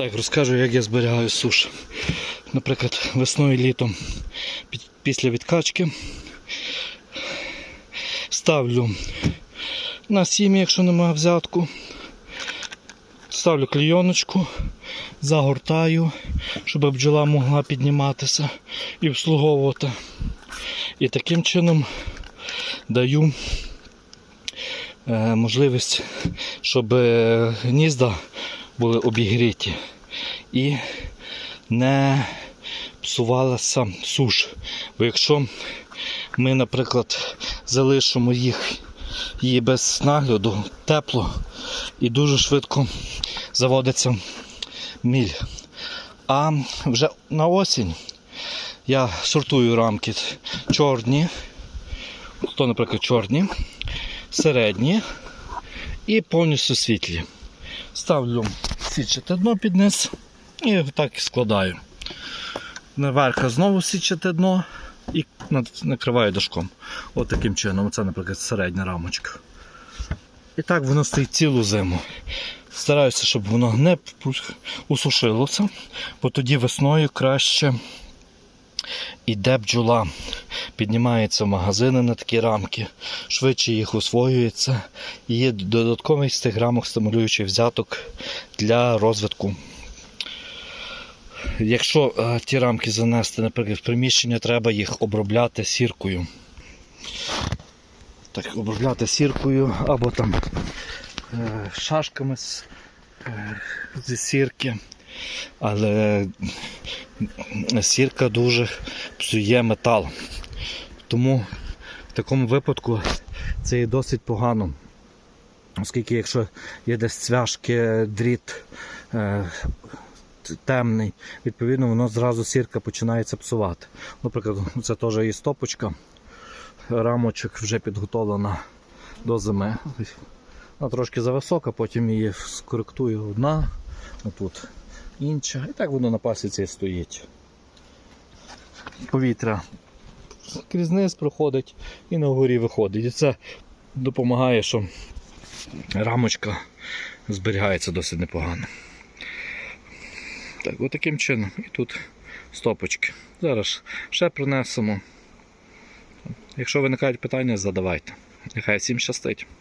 Так, розкажу, як я зберігаю суш. Наприклад, весною і літом після відкачки ставлю на сім'ї, якщо немає взятку. Ставлю клейоночку, загортаю, щоб бджола могла підніматися і обслуговувати. І таким чином даю е, можливість, щоб е, гнізда були обігріті і не псувалася суш. Бо якщо ми, наприклад, залишимо їх її без нагляду, тепло і дуже швидко заводиться міль. А вже на осінь я сортую рамки чорні, то, наприклад, чорні, середні і повністю світлі. Ставлю січате дно під низ і так складаю. Наверху знову січате дно і накриваю дошком. От таким чином. Це, наприклад, середня рамочка. І так воно стоїть цілу зиму. Стараюся, щоб воно не усушилося, бо тоді весною краще іде бджола. Піднімається в магазини на такі рамки, швидше їх освоюється. І є додатковий з тих рамок стимулюючий взяток для розвитку. Якщо е, ті рамки занести, наприклад, в приміщення, треба їх обробляти сіркою. Так, обробляти сіркою або там е, шашками з, е, зі сірки. Але сірка дуже псує метал. Тому в такому випадку це є досить погано. Оскільки якщо є десь цвяшки, дріт е, темний, відповідно воно зразу сірка починається псувати. Наприклад, це теж є стопочка, рамочок вже підготовлена до зими. Вона трошки зависока, потім її скоректую одна, отут інша. І так воно на пасіці стоїть. Повітря крізь низ проходить і на горі виходить. І це допомагає, що рамочка зберігається досить непогано. Так, от таким чином. І тут стопочки. Зараз ще принесемо. Якщо виникають питання, задавайте. Нехай всім щастить.